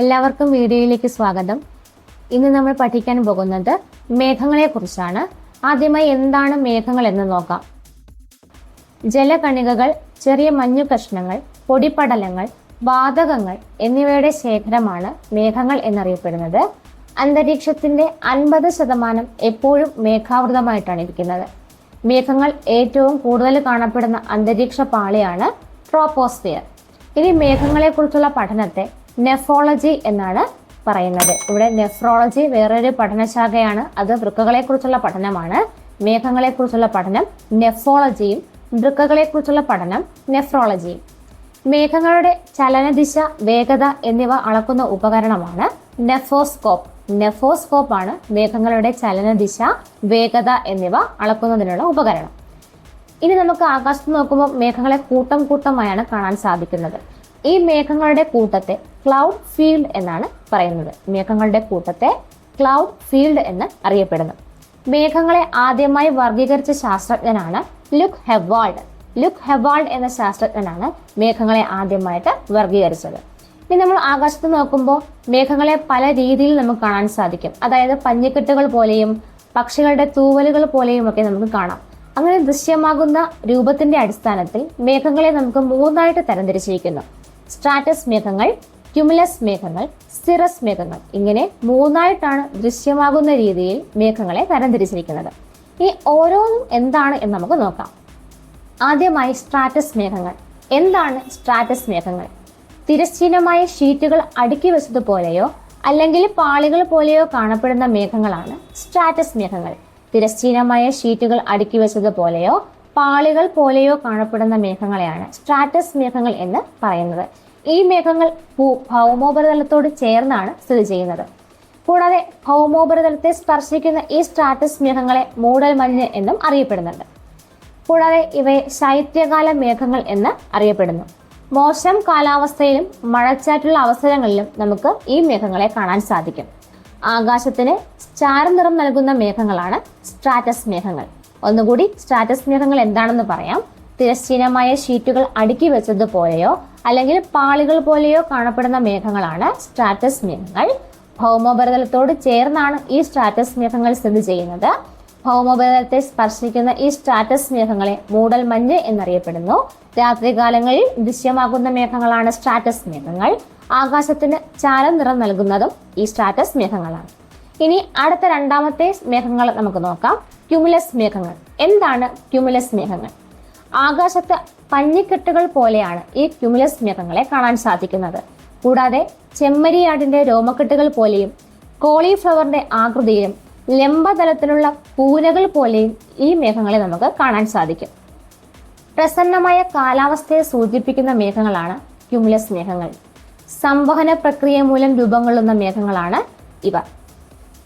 എല്ലാവർക്കും വീഡിയോയിലേക്ക് സ്വാഗതം. ഇന്ന് നമ്മൾ പഠിക്കാൻ പോകുന്നത് മേഘങ്ങളെക്കുറിച്ചാണ്. ആദ്യമായി എന്താണ് മേഘങ്ങൾ എന്ന് നോക്കാം. ജലകണികകൾ ചെറിയ മഞ്ഞു കഷ്ണങ്ങൾ പൊടിപടലങ്ങൾ വാതകങ്ങൾ എന്നിവയുടെ ശേഖരമാണ് മേഘങ്ങൾ എന്നറിയപ്പെടുന്നത്. അന്തരീക്ഷത്തിന്റെ അൻപത് ശതമാനം എപ്പോഴും മേഘാവൃതമായിട്ടാണ് ഇരിക്കുന്നത്. മേഘങ്ങൾ ഏറ്റവും കൂടുതൽ കാണപ്പെടുന്ന അന്തരീക്ഷ പാളിയാണ് ട്രോപ്പോസ്ഫിയർ. ഇനി മേഘങ്ങളെക്കുറിച്ചുള്ള പഠനത്തെ നെഫോളജി എന്നാണ് പറയുന്നത്. ഇവിടെ നെഫ്രോളജി വേറൊരു പഠനശാഖയാണ്. അത് വൃക്കകളെക്കുറിച്ചുള്ള പഠനമാണ്. മേഘങ്ങളെക്കുറിച്ചുള്ള പഠനം നെഫോളജിയും വൃക്കകളെക്കുറിച്ചുള്ള പഠനം നെഫ്രോളജിയും. മേഘങ്ങളുടെ ചലനദിശ വേഗത എന്നിവ അളക്കുന്ന ഉപകരണമാണ് നെഫോസ്കോപ്പ്. നെഫോസ്കോപ്പ് ആണ് മേഘങ്ങളുടെ ചലനദിശ വേഗത എന്നിവ അളക്കുന്നതിനുള്ള ഉപകരണം. ഇനി നമുക്ക് ആകാശത്ത് നോക്കുമ്പോൾ മേഘങ്ങളെ കൂട്ടം കൂട്ടമായാണ് കാണാൻ സാധിക്കുന്നത്. ഈ മേഘങ്ങളുടെ കൂട്ടത്തെ ക്ലൗഡ് ഫീൽഡ് എന്നാണ് പറയുന്നത്. മേഘങ്ങളുടെ കൂട്ടത്തെ ക്ലൗഡ് ഫീൽഡ് എന്ന് അറിയപ്പെടുന്നു. മേഘങ്ങളെ ആദ്യമായി വർഗീകരിച്ച ശാസ്ത്രജ്ഞനാണ് ലുക്ക് ഹെവാൾഡ്. ലുക്ക് ഹെവാൾഡ് എന്ന ശാസ്ത്രജ്ഞനാണ് മേഘങ്ങളെ ആദ്യമായിട്ട് വർഗീകരിച്ചത് ഇനി നമ്മൾ ആകാശത്ത് നോക്കുമ്പോൾ മേഘങ്ങളെ പല രീതിയിൽ നമുക്ക് കാണാൻ സാധിക്കും. അതായത് പഞ്ഞിക്കെട്ടുകൾ പോലെയും പക്ഷികളുടെ തൂവലുകൾ പോലെയും ഒക്കെ നമുക്ക് കാണാം. അങ്ങനെ ദൃശ്യമാകുന്ന രൂപത്തിന്റെ അടിസ്ഥാനത്തിൽ മേഘങ്ങളെ നമുക്ക് മൂന്നായിട്ട് തരംതിരിച്ചിരിക്കുന്നു. സ്ട്രാറ്റസ് മേഘങ്ങൾ ക്യുമുലസ് മേഘങ്ങൾ സിറസ് മേഘങ്ങൾ ഇങ്ങനെ മൂന്നായിട്ടാണ് ദൃശ്യമാകുന്ന രീതിയിൽ മേഘങ്ങളെ തരംതിരിച്ചിരിക്കുന്നത്. ഈ ഓരോന്നും എന്താണ് എന്ന് നമുക്ക് നോക്കാം. ആദ്യമായി സ്ട്രാറ്റസ് മേഘങ്ങൾ. എന്താണ് സ്ട്രാറ്റസ് മേഘങ്ങൾ? തിരശ്ചീനമായ ഷീറ്റുകൾ അടുക്കി വെച്ചതുപോലെയോ അല്ലെങ്കിൽ പാളികൾ പോലെയോ കാണപ്പെടുന്ന മേഘങ്ങളാണ് സ്ട്രാറ്റസ് മേഘങ്ങൾ. തിരശ്ചീനമായ ഷീറ്റുകൾ അടുക്കി വെച്ചതുപോലെയോ പാളികൾ പോലെയോ കാണപ്പെടുന്ന മേഘങ്ങളെയാണ് സ്ട്രാറ്റസ് മേഘങ്ങൾ എന്ന് പറയുന്നത്. ഈ മേഘങ്ങൾ ഭൂ- ഭൗമോപരിതലത്തോട് ചേർന്നാണ് സ്ഥിതി ചെയ്യുന്നത്. കൂടാതെ ഭൗമോപരിതലത്തെ സ്പർശിക്കുന്ന ഈ സ്ട്രാറ്റസ് മേഘങ്ങളെ മൂടൽമഞ്ഞ് എന്നും അറിയപ്പെടുന്നുണ്ട്. കൂടാതെ ഇവയെ ശൈത്യകാല മേഘങ്ങൾ എന്ന് അറിയപ്പെടുന്നു. മോശം കാലാവസ്ഥയിലും മഴച്ചാറ്റുള്ള അവസരങ്ങളിലും നമുക്ക് ഈ മേഘങ്ങളെ കാണാൻ സാധിക്കും. ആകാശത്തിന് ചാരനിറം നൽകുന്ന മേഘങ്ങളാണ് സ്ട്രാറ്റസ് മേഘങ്ങൾ. ഒന്നുകൂടി സ്ട്രാറ്റസ് നിറങ്ങൾ എന്താണെന്ന് പറയാം. തിരശ്ചീനമായ ഷീറ്റുകൾ അടുക്കി വെച്ചതുപോലെയോ അല്ലെങ്കിൽ പാളികൾ പോലെയോ കാണപ്പെടുന്ന മേഘങ്ങളാണ് സ്ട്രാറ്റസ് മേഘങ്ങൾ ഭൗമോപരിതലത്തോട് ചേർന്നാണ് ഈ സ്ട്രാറ്റസ് മേഘങ്ങൾ സ്ഥിതി ചെയ്യുന്നത്. ഭൗമോപരിതലത്തെ സ്പർശിക്കുന്ന ഈ സ്ട്രാറ്റസ് മേഘങ്ങളെ മൂടൽ മഞ്ഞ് എന്നറിയപ്പെടുന്നു. രാത്രികാലങ്ങളിൽ ദൃശ്യമാകുന്ന മേഘങ്ങളാണ് സ്ട്രാറ്റസ് മേഘങ്ങൾ. ആകാശത്തിന് ചാരം നിറം നൽകുന്നതും ഈ സ്ട്രാറ്റസ് മേഘങ്ങളാണ്. ഇനി അടുത്ത രണ്ടാമത്തെ മേഘങ്ങൾ നമുക്ക് നോക്കാം. ക്യുമുലസ് മേഘങ്ങൾ. എന്താണ് ക്യുമുലസ് മേഘങ്ങൾ? ആകാശത്ത് പഞ്ഞിക്കെട്ടുകൾ പോലെയാണ് ഈ ക്യുമുലസ് മേഘങ്ങളെ കാണാൻ സാധിക്കുന്നത്. കൂടാതെ ചെമ്മരിയാടിന്റെ രോമക്കെട്ടുകൾ പോലെയും കോളിഫ്ലവറിന്റെ ആകൃതിയിലും ലംബതലത്തിലുള്ള പൂനകൾ പോലെയും ഈ മേഘങ്ങളെ നമുക്ക് കാണാൻ സാധിക്കും. പ്രസന്നമായ കാലാവസ്ഥയെ സൂചിപ്പിക്കുന്ന മേഘങ്ങളാണ് ക്യുമുലസ് മേഘങ്ങൾ. സംവഹന പ്രക്രിയ മൂലം രൂപം കൊള്ളുന്ന മേഘങ്ങളാണ് ഇവ.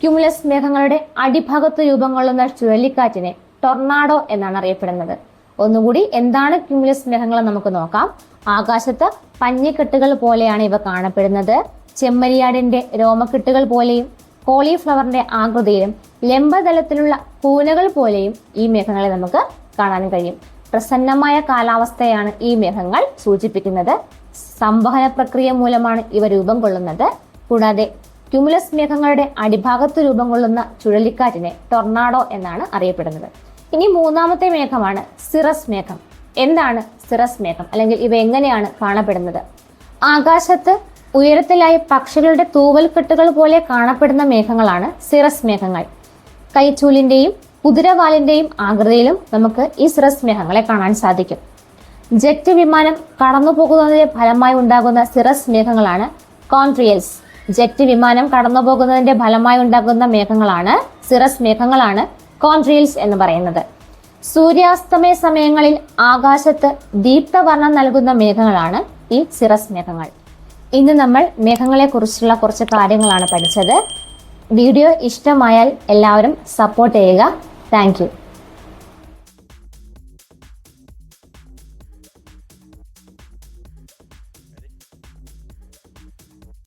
ക്യുമുലസ് മേഘങ്ങളുടെ അടിഭാഗത്ത് രൂപം കൊള്ളുന്ന ചുഴലിക്കാറ്റിനെ ടൊർണാഡോ എന്നാണ് അറിയപ്പെടുന്നത്. ഒന്നുകൂടി എന്താണ് ക്യുമുലസ് മേഘങ്ങൾ നമുക്ക് നോക്കാം. ആകാശത്ത് പഞ്ഞിക്കെട്ടുകൾ പോലെയാണ് ഇവ കാണപ്പെടുന്നത്. ചെമ്മരിയാടിന്റെ രോമക്കെട്ടുകൾ പോലെയും കോളിഫ്ലവറിന്റെ ആകൃതിയിലും ലംബതലത്തിലുള്ള കൂനകൾ പോലെയും ഈ മേഘങ്ങളെ നമുക്ക് കാണാൻ കഴിയും. പ്രസന്നമായ കാലാവസ്ഥയാണ് ഈ മേഘങ്ങൾ സൂചിപ്പിക്കുന്നത്. സംവഹന പ്രക്രിയ മൂലമാണ് ഇവ രൂപം കൊള്ളുന്നത്. കൂടാതെ ക്യുമുലസ് മേഘങ്ങളുടെ അടിഭാഗത്ത് രൂപം കൊള്ളുന്ന ചുഴലിക്കാറ്റിനെ ടൊർണാഡോ എന്നാണ് അറിയപ്പെടുന്നത്. ഇനി മൂന്നാമത്തെ മേഘമാണ് സിറസ് മേഘം. എന്താണ് സിറസ് മേഘം? അല്ലെങ്കിൽ ഇവ എങ്ങനെയാണ് കാണപ്പെടുന്നത്? ആകാശത്ത് ഉയരത്തിലായി പക്ഷികളുടെ തൂവൽക്കെട്ടുകൾ പോലെ കാണപ്പെടുന്ന മേഘങ്ങളാണ് സിറസ് മേഘങ്ങൾ. കൈച്ചൂലിന്റെയും കുതിരവാലിന്റെയും ആകൃതിയിലും നമുക്ക് ഈ സിറസ് മേഘങ്ങളെ കാണാൻ സാധിക്കും. ജെറ്റ് വിമാനം കടന്നു പോകുന്നതിന്റെ ഫലമായി ഉണ്ടാകുന്ന സിറസ് മേഘങ്ങളാണ് കോൺട്രിയൽസ്. ജെറ്റ് വിമാനം കടന്നുപോകുന്നതിന്റെ ഫലമായി ഉണ്ടാകുന്ന മേഘങ്ങളാണ് സിറസ് മേഘങ്ങളാണ് കോൺട്രീൽസ് എന്ന് പറയുന്നത്. സൂര്യാസ്തമയ സമയങ്ങളിൽ ആകാശത്ത് ദീപ്തവർണം നൽകുന്ന മേഘങ്ങളാണ് ഈ സിറസ് മേഘങ്ങൾ. ഇന്ന് നമ്മൾ മേഘങ്ങളെ കുറിച്ചുള്ള കുറച്ച് കാര്യങ്ങളാണ് പഠിച്ചത്. വീഡിയോ ഇഷ്ടമായാൽ എല്ലാവരും സപ്പോർട്ട് ചെയ്യുക. താങ്ക്